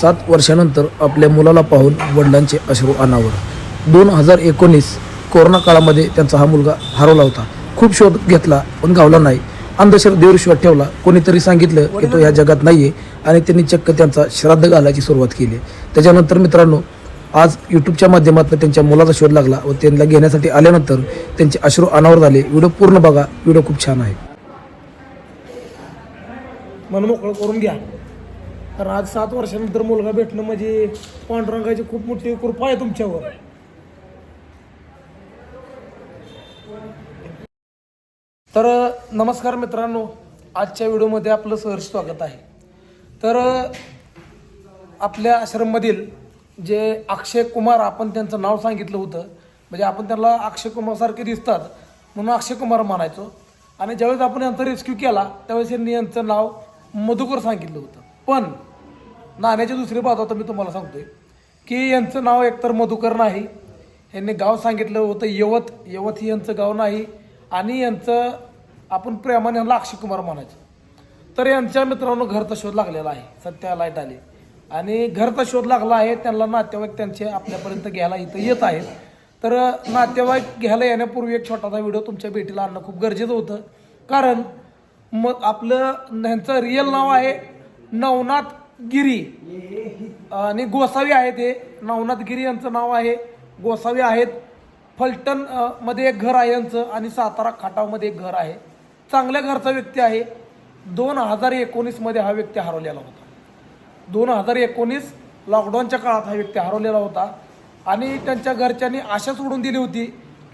सात वर्षानंतर आपल्या मुलाला पाहून वडिलांचे अश्रू अनावर. दोन हजार एकोणीस कोरोना काळामध्ये त्यांचा हा मुलगा हरवला होता. खूप शोध घेतला पण गावला नाही. अंधश्रद्धेवर विश्वास ठेवला. कोणीतरी सांगितलं की तो या जगात नाही आहे आणि त्यांनी चक्क त्यांचा श्राद्ध घालायची सुरुवात केली. त्याच्यानंतर मित्रांनो आज यूट्यूबच्या माध्यमातून त्यांच्या मुलाचा शोध लागला व त्यांना घेण्यासाठी आल्यानंतर त्यांचे अश्रू अनावर झाले. व्हिडिओ पूर्ण बघा. व्हिडिओ खूप छान आहे. मन मोकळं करून घ्या. तर आज सात वर्षानंतर मुलगा भेटणं म्हणजे पांडुरंगाची खूप मोठी कृपा आहे तुमच्यावर. तर नमस्कार मित्रांनो आजच्या व्हिडिओमध्ये आपलं सहर्ष स्वागत आहे. तर आपल्या आश्रममधील जे अक्षय कुमार आपण त्यांचं नाव सांगितलं होतं. म्हणजे आपण त्यांना अक्षय कुमारसारखे दिसतात म्हणून अक्षय कुमार म्हणायचो. आणि ज्यावेळेस आपण यांचा रेस्क्यू केला त्यावेळेस यांनी यांचं नाव मधुकर सांगितलं होतं. पण नाण्याची दुसरी बाजू आता मी तुम्हाला सांगतोय की यांचं नाव एकतर मधुकर नाही. यांनी गाव सांगितलं होतं यवत यवत ही यांचं गाव नाही आणि यांचं आपण प्रेमाने यांना अक्षय कुमार म्हणायचं. तर यांच्या मित्रांनो घरचा शोध लागलेला आहे सध्या लाइट आली. आणि घरचा शोध लागला आहे त्यांना नातेवाईक त्यांचे आपल्यापर्यंत घ्यायला इथं येत आहेत. तर नातेवाईक घ्यायला येण्यापूर्वी एक छोटासा व्हिडिओ तुमच्या भेटीला आणणं खूप गरजेचं होतं. कारण मग आपलं ह्यांचं रिअल नाव आहे नवनाथ गिरी. आणि गोसावी आहे ते नवनाथ गिरी यांचं नाव आहे. गोसावी आहेत. फलटणमध्ये एक घर आहे यांचं आणि सातारा खाटावमध्ये एक घर आहे. चांगल्या घरचा व्यक्ती आहे. दोन हजार एकोणीसमध्ये हा व्यक्ती हरवलेला होता. दोन हजार एकोणीस लॉकडाऊनच्या काळात हा व्यक्ती हरवलेला होता. आणि त्यांच्या घरच्यांनी आशा सोडून दिली होती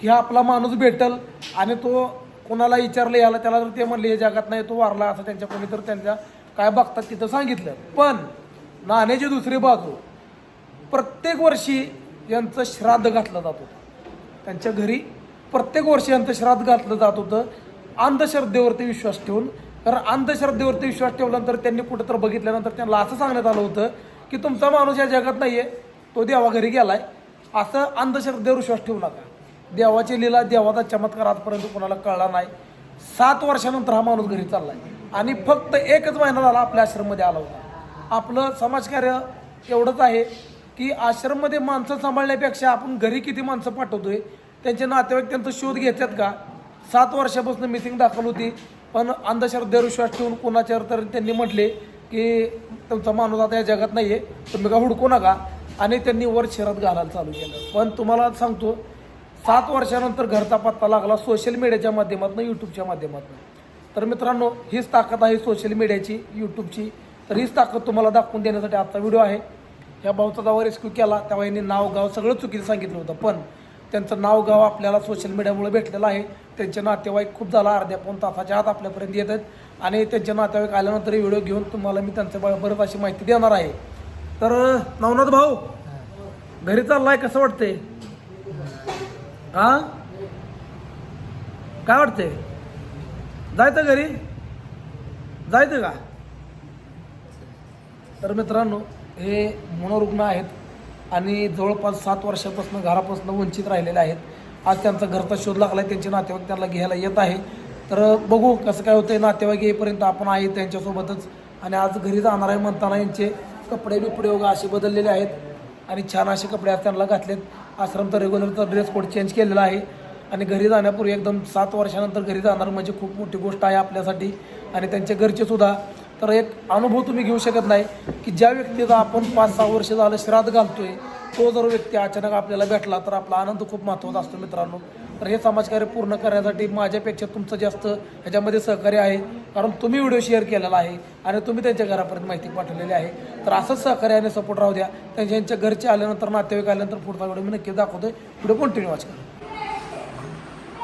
की हा आपला माणूस भेटल आणि तो कोणाला विचारलं याला त्याला तर ते म्हणले हे जगात नाही तो वारला असं त्यांच्या कोणी तर त्यांच्या काय बघतात तिथं सांगितलं. पण नाण्याची दुसरी बाजू प्रत्येक वर्षी यांचं श्राद्ध घातलं जात होतं. त्यांच्या घरी प्रत्येक वर्षी यांचं श्राद्ध घातलं जात होतं. अंधश्रद्धेवरती विश्वास ठेवून. कारण अंधश्रद्धेवरती विश्वास ठेवल्यानंतर त्यांनी कुठं तर बघितल्यानंतर त्यांना असं सांगण्यात आलं होतं की तुमचा माणूस या जगात नाही आहे तो देवा घरी गेलाय. असं अंधश्रद्धेवर विश्वास ठेवू नका. देवाची लीला देवाचा चमत्कार आजपर्यंत कोणाला कळला नाही. सात वर्षानंतर हा माणूस घरी चाललाय. आणि फक्त एकच महिना झाला आपल्या आश्रममध्ये आला होता. आपलं समाजकार्य एवढंच आहे की आश्रममध्ये माणसं सांभाळण्यापेक्षा आपण घरी किती माणसं पाठवतोय त्यांचे नातेवाईक त्यांचा शोध घेतात का? सात वर्षापासून मिसिंग दाखल होती पण अंधश्रद्धेवर विश्वास ठेवून कोणाच्यावर तर त्यांनी म्हटले की तुमचा माणूस आता या जगात नाही आहे तुम्ही का हुडकू नका. आणि त्यांनी वर शहरात घालायला चालू केलं. पण तुम्हाला सांगतो सात वर्षानंतर घरचा पत्ता लागला सोशल मीडियाच्या माध्यमातून यूट्यूबच्या माध्यमातून. तर मित्रांनो हीच ताकद आहे सोशल मीडियाची यूट्यूबची तर हीच ताकद तुम्हाला दाखवून देण्यासाठी आजचा व्हिडिओ आहे. या भाऊचा जेव्हा रेस्क्यू केला तेव्हा यांनी नाव गाव सगळं चुकीचं सांगितलं होतं. पण त्यांचं नाव गाव आपल्याला सोशल मीडियामुळे भेटलेलं आहे. त्यांचे नातेवाईक खूप झाला अर्ध्या पाऊन तासाच्या आत आपल्यापर्यंत येत आहेत. आणि त्यांचे नातेवाईक आल्यानंतर व्हिडिओ घेऊन तुम्हाला मी त्यांचं ब- बरंच अशी माहिती देणार आहे. तर नवनाथ भाऊ घरी चाललाय कसं वाटतंय? हा? काय वाटतंय? जायचं घरी? जायचं का? तर मित्रांनो हे मनोरुग्ण आहेत आणि जवळपास सात वर्षापासून घरापासून वंचित राहिलेले आहेत. आज त्यांचा घरचा शोध लागला आहे त्यांचे नातेवाईक त्यांना घ्यायला येत आहे. तर बघू कसं काय होतंय. नातेवाईक येईपर्यंत आपण आहे त्यांच्यासोबतच. आणि आज घरी जाणार आहे म्हणताना यांचे कपडे बिपडे वगैरे असे बदललेले आहेत. आणि छान असे कपडे आज त्यांना घातलेत. आश्रमचा रेग्युलरचा ड्रेस कोड चेंज केलेला आहे. आणि घरी जाण्यापूर्वी एकदम सात वर्षानंतर घरी जाणार म्हणजे खूप मोठी गोष्ट आहे आपल्यासाठी आणि त्यांच्या घरचे सुद्धा. तर एक अनुभव तुम्ही घेऊ शकत नाही की ज्या व्यक्तीचा आपण पाच सहा वर्ष झालं श्राद्ध घालतो आहे तो जर व्यक्ती अचानक आपल्याला भेटला तर आपला आनंद खूप महत्त्वाचा असतो मित्रांनो. तर हे समाजकार्य पूर्ण करण्यासाठी माझ्यापेक्षा तुमचं जास्त ह्याच्यामध्ये सहकार्य आहे. कारण तुम्ही व्हिडिओ शेअर केलेला आहे आणि तुम्ही त्यांच्या घरापर्यंत माहिती पाठवलेली आहे. तर असंच सहकार्याने सपोर्ट राहू द्या. त्यांच्या घरचे आल्यानंतर नातेवाईक आल्यानंतर पुढचा व्हिडिओ मी नक्की दाखवतोय. व्हिडिओ कंटिन्यू वाच करा.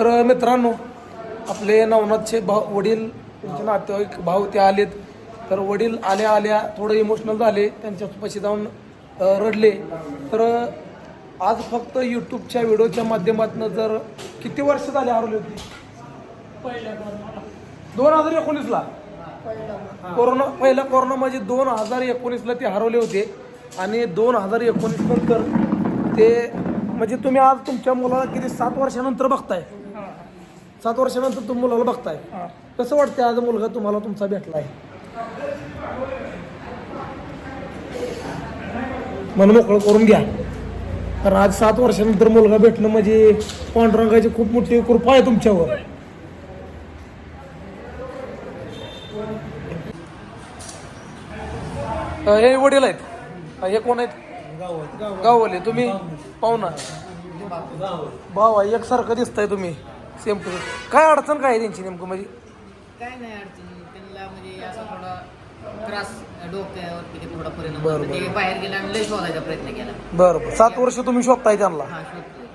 तर मित्रांनो आपले नवनाथचे भाऊ वडील त्यांचे नातेवाईक भाऊ ते आलेत. तर वडील आल्या आल्या थोडं इमोशनल झाले त्यांच्या पशी जाऊन रडले. तर आज फक्त यूट्यूबच्या व्हिडिओच्या माध्यमातून जर किती वर्ष झाले हरवली होती? दोन हजार एकोणीसला. कोरोना पहिला कोरोना म्हणजे दोन हजार एकोणीसला ते हरवले होते. आणि दोन हजार एकोणीस नंतर ते म्हणजे तुम्ही आज तुमच्या मुलाला किती सात वर्षानंतर बघताय? सात वर्षानंतर तुम्ही मुलाला बघताय. कसं वाटतं आज मुलगा तुम्हाला तुमचा भेटलाय? मन मोकळं करून घ्या. कारण आज सात वर्षानंतर मुलगा भेटणं म्हणजे पांडुरंगाची खूप मोठी कृपा आहे तुमच्यावर. हे वडील आहेत. हे कोण आहेत? गाववाले. तुम्ही पाहुणा. भाऊ आहे एकसारखं दिसताय तुम्ही. सेम टू काय अडचण काय आहे त्यांची नेमकं म्हणजे? काय नाही अडचण. त्यांना म्हणजे असा थोडा त्रास थोडा परिणाम बरं, होतो. ते बाहेर गेला आणि लय शोधायचा प्रयत्न केला. बरं बरं सात वर्ष तुम्ही शोधताय त्यांना. हा शोधतोय.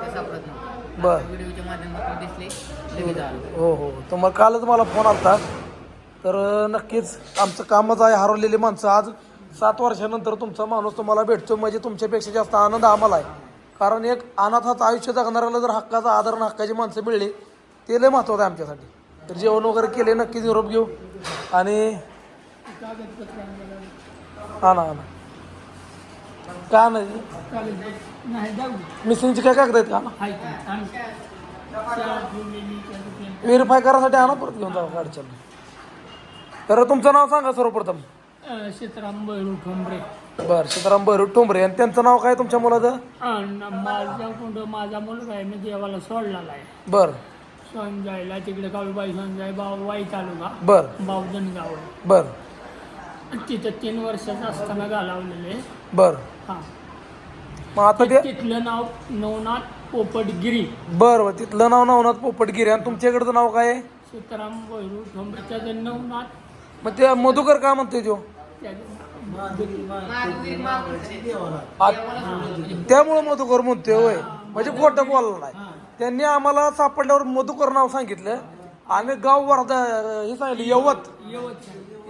ते सापडत नव्हतं बरं. व्हिडिओच्या माध्यमातून दिसले लगेच आलो. हो हो. तुम्हाला कालच मला फोन आलता. तर नक्कीच आमचं कामच आहे हरवलेली माणसं. आज सात वर्षानंतर तुमचा माणूस तुम्हाला भेटतो म्हणजे तुमच्यापेक्षा जास्त आनंद आम्हाला आहे. कारण एक अनाथाचं आयुष्य जगणाऱ्याला जर हक्काचा आदर आणि हक्काची माणसं मिळली ते लय महत्त्वाचं आहे आमच्यासाठी. तर जेवण वगैरे केले नक्कीच निरोप घेऊ. आणि हा ना हा ना. काय नाही? मिसिंगची काय कागद आहेत का? व्हेरीफाय करायसाठी आणा परत घेऊन जाऊ अडचण तर तुमचं नाव सांगा सर्वप्रथम. सीताराम बैरू बरं सीताराम बहरू ठोंबरे. आणि त्यांचं नाव काय तुमच्या मुलाचं? आणि माझा कुंड माझा मुलगा आहे मी देवाला सोडलेला आहे. बरं. संजयला तिकडे काळूबाई संजय वाई तालुका. बरं. बावजन गाव आहे. बरं. तिथं तीन वर्षाचं असताना घालवलेले. बरं. हा. मग आता ते तिथलं नाव नवनाथ पोपटगिरी. बरं बरं. तिथलं नाव नवनाथ पोपटगिरी. आणि तुमच्या इकडचं नाव काय आहे? सीताराम बैरू ठोंबरे. त्याचं नवनाथ मग ते मधुकर काय म्हणतोय तो? त्यामुळं मधुकर म्हणतोय होय. म्हणजे खोटं बोलला नाही. त्यांनी आम्हाला सापडल्यावर मधुकर नाव सांगितलं. आणि गाव वर्धा हे सांगितलं यवत.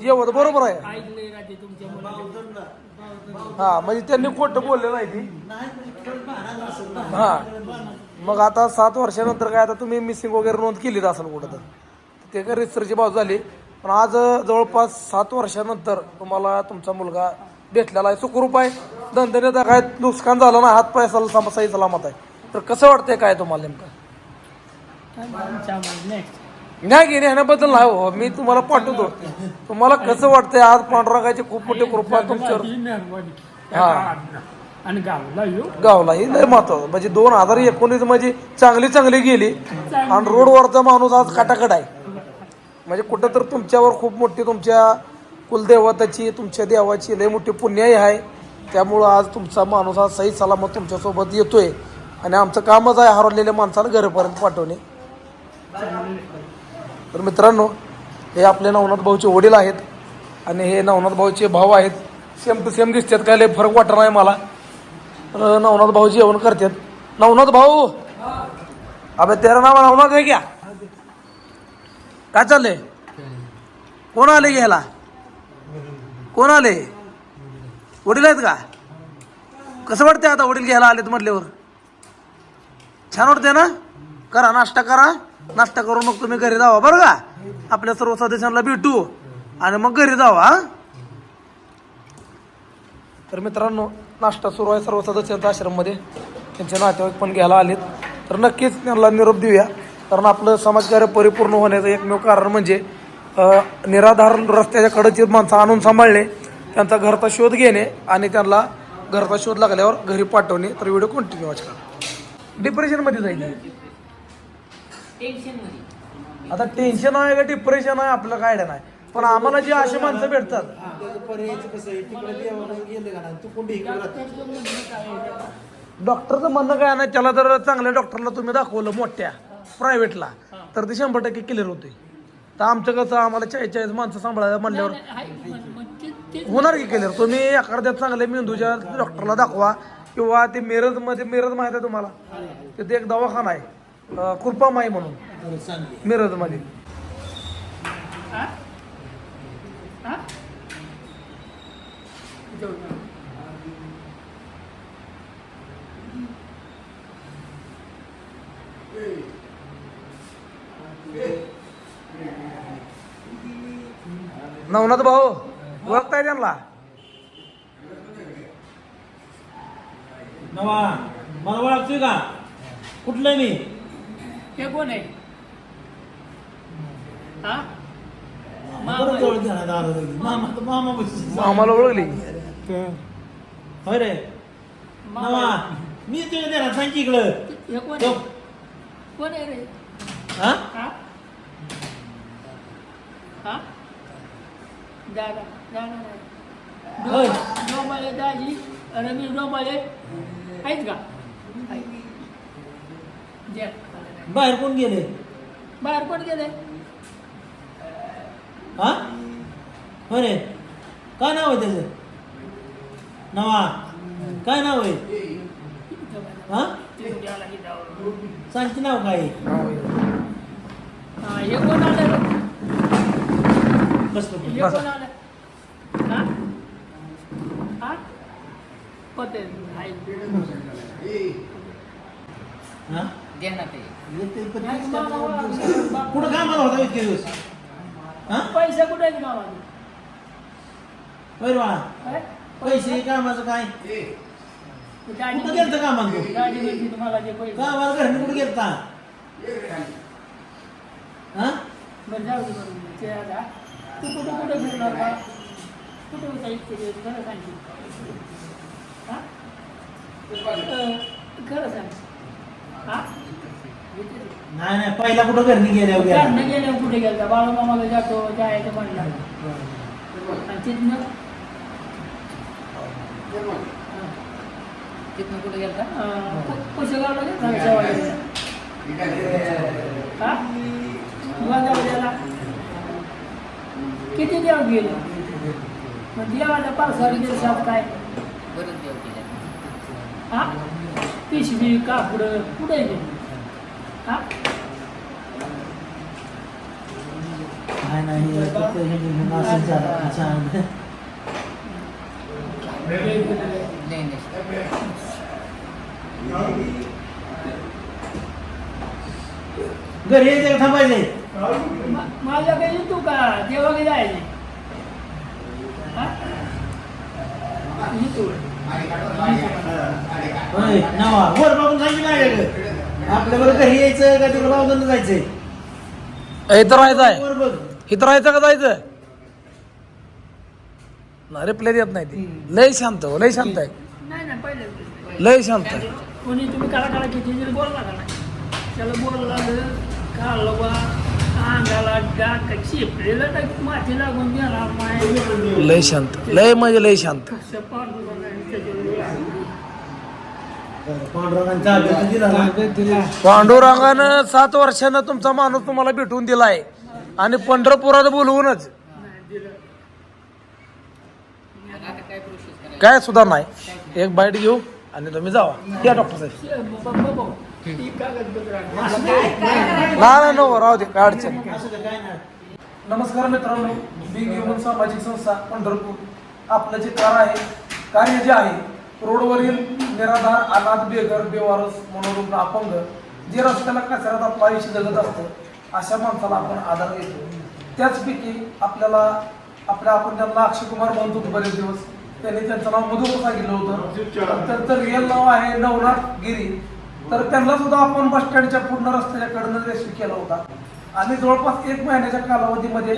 यवत बरोबर आहे. हा म्हणजे त्यांनी खोटं बोलले नाही ती. हा. मग आता सात वर्षानंतर काय आता तुम्ही मिसिंग वगैरे नोंद केलीच असेल कुठं तर. ते काय रिसर्चची बाजू झाली. पण आज जवळपास सात वर्षानंतर तुम्हाला तुमचा मुलगा भेटलेला आहे. सुखरूप आहे. धंद्याने काय नुकसान झालं ना हात पाय सला सही सलामत आहे. तर कसं वाटतंय काय तुम्हाला नेमकं? आमच्या नाही घेणे ह्याबद्दल नाही हो. मी तुम्हाला पाठवतो. तुम्हाला कसं वाटतंय? आज पांडुरंगाची खूप मोठी कृपा तुमच्यावर. हा. आणि गावला. येऊ गावला ही लय महत्वाचं. म्हणजे दोन हजार एकोणीस म्हणजे चांगली चांगली गेली. आणि रोडवरचा माणूस आज काटाकट आहे. म्हणजे कुठं तर तुमच्यावर खूप मोठी तुमच्या कुलदेवताची तुमच्या देवाची लय मोठी पुण्याही आहे. त्यामुळं आज तुमचा माणूस आज सही सलामत तुमच्यासोबत येतोय. आणि आमचं कामच आहे हरवलेल्या माणसाला घरापर्यंत पाठवणे. तर मित्रांनो हे आपले नवनाथ भाऊचे वडील आहेत आणि हे नवनाथ भाऊचे भाऊ आहेत. सेम टू सेम दिसतात काय लय फरक वाटत नाही मला. तर नवनाथ भाऊ जेवण करतात. नवनाथ भाऊ! अबे तेरा नाव नवनाथ आहे क्या काय चाललंय? कोण आले घ्यायला? कोण आले? वडील आहेत का? कसं वाटते आता वडील घ्यायला आलेत म्हटल्यावर? छान वाटते ना? करा नाश्ता करा. नाश्ता करून मग तुम्ही घरी जावा बरं का? आपल्या सर्व सदस्यांना भेटू आणि मग घरी जावा हा? तर मित्रांनो नाश्ता सुरू आहे सर्व सदस्यांच्या आश्रममध्ये. त्यांचे नातेवाईक पण घ्यायला आलेत. तर नक्कीच त्यांना निरोप देऊया. कारण आपलं समाजकार्य परिपूर्ण होण्याचं एकमेव कारण म्हणजे निराधार रस्त्याच्या कडेची माणसं आणून सांभाळणे त्यांचा घरचा शोध घेणे आणि त्यांना घरचा शोध लागल्यावर घरी पाठवणे. तर व्हिडिओ कंटिन्यू वाच करा. डिप्रेशनमध्ये जाईल आता टेन्शन आहे का डिप्रेशन आहे? आपलं काय नाही. पण आम्हाला जी अशी माणसं भेटतात. डॉक्टरचं म्हणणं काय नाही त्याला जर चांगल्या डॉक्टरला तुम्ही दाखवलं मोठ्या. प्रायव्हेटला. तर ते शंभर टक्के क्लिअर होते. तर आमचं कसं आम्हाला चाळीस चाळीस माणसं सांभाळायला म्हणल्यावर होणार की क्लिअर तुम्ही एखाद्या चांगल्या मेंदूच्या डॉक्टरला दाखवा किंवा ते मिरजमध्ये मिरज माहिती आहे तुम्हाला? तिथे एक दवाखाना आहे. अं, कृपामाई म्हणून. मिरजमध्ये हा? नवनाथ भाऊ ओळखताय त्यांना? नवा मला ओळखतोय का? कुठलं मी? हे कोण आहे? हा? लगेच. मामा. तर मामा. आम्हाला ओळखली? होय रे. नवा मी तुला देणार सांग की इकडं. हे कोण तो. आहे कोण आहे रे? हा? हा? हा? दादा दादा होय. डोंबाळे दाजी रमेश डोंबाळे. आहेत का. बाहेर कोण गेले? बाहेर कोण गेले? हा? होय रे काय नाव आहे त्याचं? नवा. काय नाव आहे? हा. सांगते नाव काय आहे? हा, हे कोण आलं? हे कोण आलं हा? हा. हा? येते पण मामा. काय ओळखला. कुठं कामाला होता इतके दिवस? हा? पैसे कुठे आहेत होय बाळा. काय? पैसे कामाचं काय? दाजी कुठं गेलतं कामाला तू? दाजी म्हणते तुम्हाला जे पैसे. कामाला घरी कुठं गेलता? हा? बरं जाऊ दे बरं. ते आता तू कुठं कुठं फिरणार का कुठं होता इतके दिवस खरं सांगशील हा अं, खरं सांग हा नाही नाही पहिला कुठं घरी गेल्यावर गेला घरनं गेल्यावर कुठे गेलता बाळूमामाला जातो जायचं म्हणलं. आणि तिथनं? तिथनं कुठे गेलता? कुशेगावला गेलता का? शेवाळ्याला? हा? गोंदावल्याला किती देव गेले? मग देवाच्या पावसाळी दिवसात काय? बरंच देव हा? पिशवी कापडं कुठे गेले? हा? नाही नाही फक्त हे झालं. छान. लेणे घरी यायचं का थांबायचे मा- माझ्याकडे येतो का? देवाकडे जायचे. हा? नवा वर बघून सांगितलं नाही का ग? आपल्या बरोबर घरी यायचं का तिकडे बावधन जायचंय इथं राहायचं आहे. वर बघ. इथं राहायचं का जायचं? रिप्लाय देत नाही ती. लय शांत हो, लय शांत आहे. नाही नाही पहिले लय शांत आहे. कोणी तुम्ही काळा काळा किती बोलला का नाही? त्याला बोलला अंगाला माती लागून लय शांत लय म्हणजे लय शांत. कसं. पांडुरंगानं सात वर्षानं तुमचा माणूस तुम्हाला भेटून दिलाय. आणि पंढरपुरात बोलवूनच. काय प्रोसेस करायची काय सुद्धा नाही. एक बाईट घेऊ आणि तुम्ही जावा. या डॉक्टर साहेब. ती कागदपत्र. नाही राहू दे काय अडचण नमस्कार मित्रांनो बिग ह्युमन सामाजिक संस्था पंढरपूर. आपलं जे कार्य आहे कार्य जे आहे रोडवरील निराधार अनाथ बेघर बेवारस मनोरुग्ण अपंग जे रस्त्याला कचऱ्यात आपलं आयुष्य जगत असतं अशा माणसाला आपण आधार देतो. त्याचपैकी आपल्याला आपल्या आपण त्यांना अक्षय कुमार म्हणतो बरेच दिवस त्यांनी त्यांचं नाव मधुकर सांगितलं होतं. तर त्यांचं रिअल नाव आहे नवनाथ गिरी. तर त्यांना सुद्धा आपण बस स्टँडच्या पूर्ण रस्त्याच्या कडनं रेस्क्यू केला होता. आणि जवळपास एक महिन्याच्या कालावधीमध्ये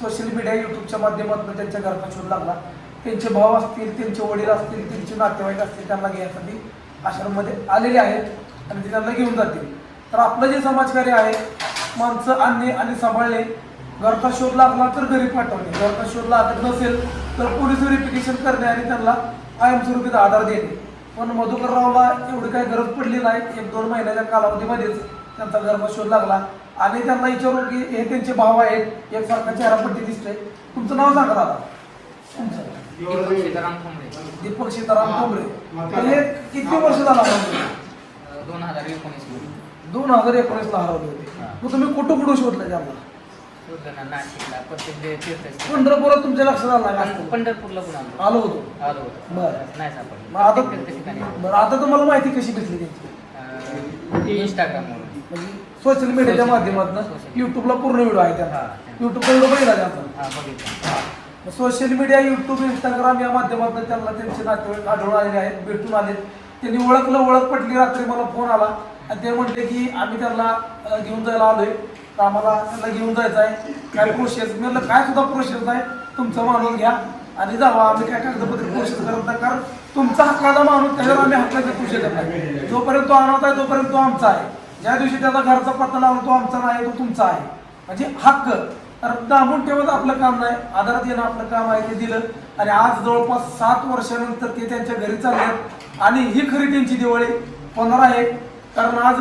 सोशल मीडिया युट्यूबच्या माध्यमातून त्यांच्या घरचा शोध लागला. त्यांचे भाव असतील त्यांचे वडील असतील त्यांचे नातेवाईक असतील त्यांना घेण्यासाठी आश्रममध्ये आलेले आहेत आणि ते त्यांना घेऊन जातील. तर आपलं जे समाजकार्य आहे माणसं आणणे आणि सांभाळणे घरचा शोध लागला तर घरी पाठवणे. घरचा शोध लागत नसेल तर पोलीस व्हेरिफिकेशन करणे आणि त्यांना कायमस्वरूपी आधार देणे. पण मधुकररावला एवढी काही गरज पडली नाही. एक दोन महिन्याच्या कालावधीमध्येच त्यांचा गर्भ शोध लागला. आणि त्यांना विचारू की हे त्यांचे भाव आहेत. एकसारखा चेहरापट्टी दिसतोय. तुमचं नाव सांगा दादा. तुमचं. दीपक सीताराम कोंबरे. तर हे किती वर्ष झाला दोन हजार एकोणीस दोन हजार एकोणीसला हरवले होते. मग तुम्ही कुठं कुठं शोधलं त्यांना? नाशिकला तीर्थस्थळ. पंढरपुरात तुमच्या लक्षात आला का? पण पंढरपूरला पण आलो. आलो होतो. आलो होतो. बरं. नाही मग आता प्रत्येक ठिकाणी बरं आता तुम्हाला माहिती कशी भेटली त्यांची? अं, इंस्टाग्रामवरून म्हणजे सोशल मीडियाच्या माध्यमातून Social. युट्यूबला पूर्ण व्हिडिओ आहे त्यांचा. हा. युट्यूबला व्हिडिओ बघितला त्यांचा? हा बघितलं. सोशल मीडिया युट्यूब इंस्टाग्राम या माध्यमातून त्यांना त्यांचे नातेवाईक आढळून आलेले आहेत भेटून आले त्यांनी ओळखलं ओळख पटली रात्री मला फोन आला. आणि ते म्हणले की आम्ही त्यांना अं, घेऊन जायला आलोय. तर आम्हाला त्यांना घेऊन जायचं आहे. काय प्रोसेस मी म्हणलं काय सुद्धा प्रोसेस आहे? तुमचा माणूस घ्या. आणि जावा आम्ही काय कागदपत्र प्रोसेस करत नाही. कारण तुमचा हक्काचा माणूस त्याच्यावर आम्ही हक्काचा प्रोसेस करत नाही? जोपर्यंत तो आणत आहे तोपर्यंत तो आमचा आहे. ज्या दिवशी त्याचा घरचा पत्ता लावून तो आमचा नाही तो तुमचा आहे. म्हणजे हक्क. तर दाबून ठेवत आपलं काम नाही. आधारात येणं आपलं काम आहे ते दिलं. आणि आज जवळपास सात वर्षानंतर ते त्यांच्या घरी चालले आणि ही खरी त्यांची दिवाळी होणार आहे. कारण आज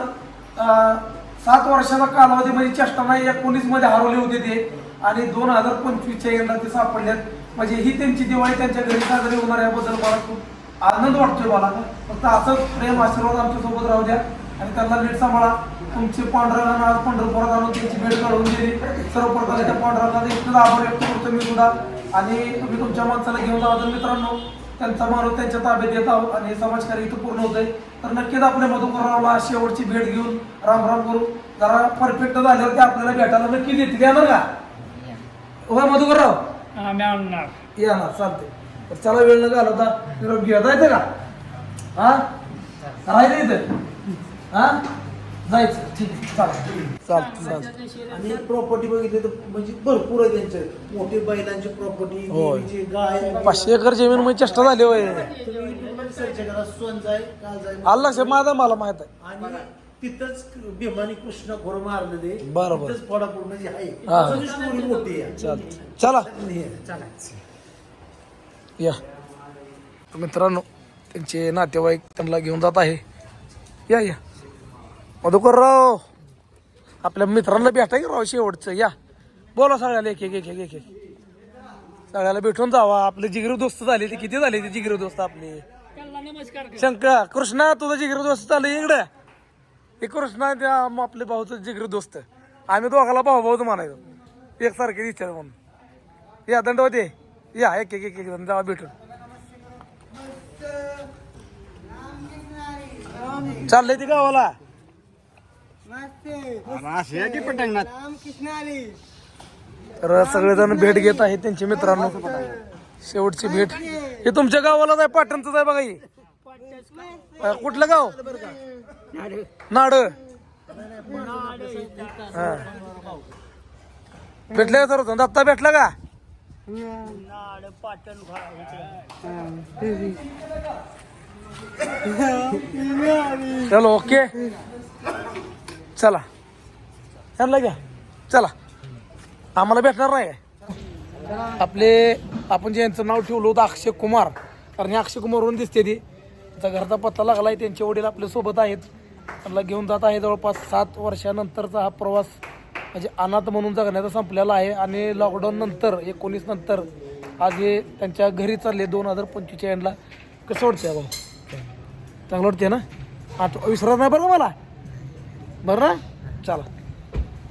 सात वर्षाचा कालावधी म्हणजे चेष्टा एकोणीसमध्ये हरवले होते ते. आणि दोन हजार पंचवीसच्या यंदा ते सापडल्यात म्हणजे ही त्यांची दिवाळी त्यांच्या घरी साजरी होणार याबद्दल मला खूप आनंद वाटतोय मला. फक्त असंच प्रेम आशीर्वाद आमच्यासोबत राहू द्या. आणि त्यांना नीट सांभाळा. तुमचे पांढरांना आज पंढरपुरात आणून त्यांची भेट काढून दिली. सर्व त्या पांढरांना इतकं आभार व्यक्त करतो मी सुद्धा. आणि तुम्ही तुमच्या माणसाला घेऊन जावा तर मित्रांनो. त्यांचा माणूस त्यांच्या ताब्यात येत आहोत आणि हे समाजकार्य इथं पूर्ण होतंय. तर नक्कीच आपल्या मधुकररावला शेवटची भेट घेऊन राम राम करू. जरा परफेक्ट झाल्यावर ते आपल्याला भेटायला नक्की देतील. येणार का? होय मधुकरराव? येणार चालते तर चला वेळ न घालवता निरोप घेऊया जायचं का? हा? राहायचं इथं? हा? जायचं. ठीक आहे चालेल. चालतं चालतं आणि प्रॉपर्टी बघितली तर म्हणजे भरपूर आहे त्यांचे. मोठी बैलांची प्रॉपर्टी होय. देवीची गाय. पाचशे एकर जमीन म्हणजे चेष्टा झाली होय. तुम्ही युट्यूबला करा सोनजाय आलं माझा मला माहीत आहे. आणि तिथंच भीमानी कृष्ण खोर मारलेले. बरं, बरं. तिथंच फोडाफोड म्हणजे आहे. हा. त्याची स्टोरी मोठी आहे. चालतं चला. या. मित्रांनो त्यांचे नातेवाईक त्यांना घेऊन जात आहे. या या. मधुकरराव आपल्या मित्रांना भेटा की राव शेवटचं या. बोला सगळ्याला एक एक एक एक एक सगळ्याला भेटून जावा. आपले जिगरी दोस्त झाले ते. किती झाले ते जिगरी दोस्त आपले. शंकर कृष्णा तुझा जिगरी दोस्त चालले इकडे. हे कृष्णा त्या आपले भाऊचं जिगरी दोस्त. आम्ही दोघाला भाऊ भाऊच म्हणायचो. एकसारखे विचार म्हणून. या दंड होते या एक एक एक एक जावा भेटून. चाललंय ती गावाला. तर सगळेजण भेट घेत आहेत त्यांचे मित्रांनो. शेवटची भेट. हे तुमच्या गावाला आहे पाटणच आहे बघा ही. अ, कुठलं गाव? नाड. हा. भेटले का सर्व दत्ता भेटला का? चलो ओके. चला. यांना घ्या. चला. आम्हाला भेटणार नाही. काय? आपले आपण जे यांचं नाव ठेवलं होतं अक्षय कुमार कारण हे अक्षय कुमारवरून दिसते ती. त्याचा घरचा पत्ता लागला आहे त्यांचे वडील आपल्यासोबत आहेत. त्यांना घेऊन जात आहे जवळपास सात वर्षानंतरचा हा प्रवास म्हणजे अनाथ म्हणून जगण्याचा संपलेला आहे. आणि लॉकडाऊन नंतर एकोणीस नंतर आज हे त्यांच्या घरी चालले दोन हजार पंचवीसच्या एंडला कसं वाटतंय भाऊ? चांगलं वाटते ना? आठ विसरत नाही बरं मला? बरं? ना चला.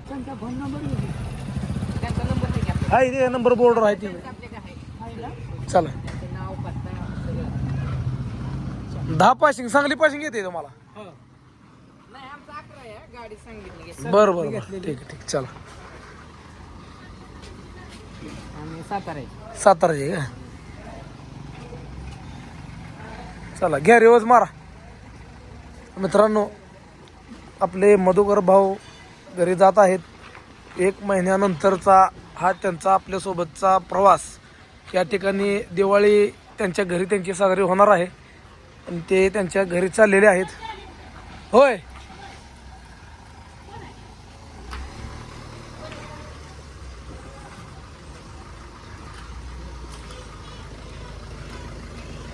त्यांचा नंबर नाही घ्या आहे ते नंबर बोर्डर आहे ती. आपले काय आहे. चला. ते नाव पत्ता सगळं. दहा पासिंग चांगली पासिंग येते तुम्हाला. नाही आमचं अकरा आहे गाडी सांगितली की बरं बरं बरं. ठीक आहे ठीक चला. आम्ही सातारा आहे. साताराचे का? चला घ्या रिवर्स मारा. मित्रांनो आपले मधुकर भाऊ घरी जात आहेत. एक महिन्यानंतरचा हा त्यांचा आपल्यासोबतचा प्रवास. या ठिकाणी दिवाळी त्यांच्या घरी त्यांची साजरी होणार आहे. आणि ते त्यांच्या घरी चाललेले आहेत. होय.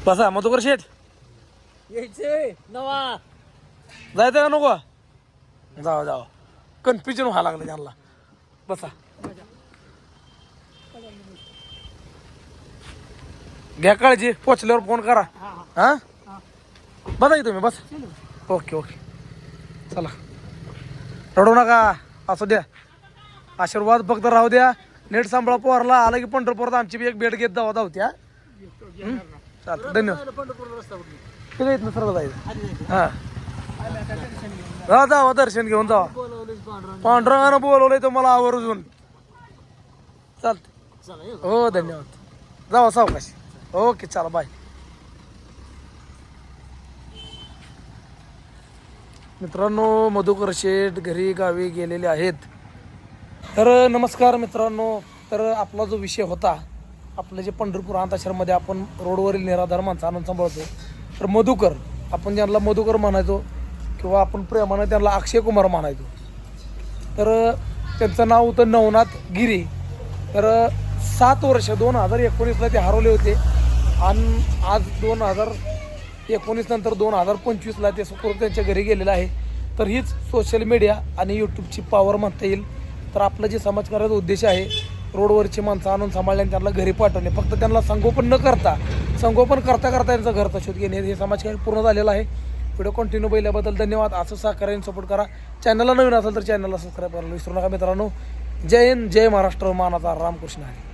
बसा मधुकर शेठ. यायचे नवा. जायचं का नको? जावा जावा कन्फ्युजन व्हायला लागलं त्यांना. बसा. घ्या काळजी. पोचल्यावर फोन करा. हा? बसा की तुम्ही बस. ओके ओके चला. रडू नका. असू द्या. आशीर्वाद फक्त राहू द्या. नेट सांभाळा पोरला. आला की पंढरपुरात आमची बी एक भेट घेत जावा धावत्या चालतं धन्यवाद. येत ना सर्व जायचं हां. हा जावा दर्शन घेऊन जावा. पांढरंगानं बोलवलंय तुम्हाला आवर्जून. चालतं हो धन्यवाद. जावा सावकाश. ओके चला बाय. मित्रांनो मधुकर शेठ घरी गावी गेलेले आहेत. तर नमस्कार मित्रांनो. तर आपला जो विषय होता आपलं जे पंढरपूर अंताश्रममध्ये आपण रोडवरील निराधार माणसं आनंद सांभाळतो. तर मधुकर आपण ज्यांना मधुकर म्हणायचो किंवा आपण प्रेमानं त्यांना अक्षय कुमार म्हणायचो. तर त्यांचं नाव होतं नवनाथ गिरी. तर सात वर्ष दोन हजार एकोणीसला ते हरवले होते. आणि आज दोन हजार एकोणीस नंतर दोन हजार पंचवीसला ते सुखरूप त्यांच्या घरी गेलेलं आहे. तर हीच सोशल मीडिया आणि यूट्यूबची पॉवर म्हणता येईल. तर आपलं जे समाजकार्याचा उद्देश आहे रोडवरची माणसं आणून सांभाळले आणि त्यांना घरी पाठवणे. फक्त त्यांना संगोपन न करता संगोपन करता करता त्यांचं घरचा शोध घेणे हे समाजकार्य पूर्ण झालेलं आहे. व्हिडिओ कंटिन्यू पहिल्याबद्दल धन्यवाद. असं सहकार्याने सपोर्ट करा. चॅनलला नवीन असेल तर चॅनलला सबस्क्राईब करायला विसरू नका मित्रांनो. जय हिंद जय महाराष्ट्र. मानाचा रामकृष्ण हरी.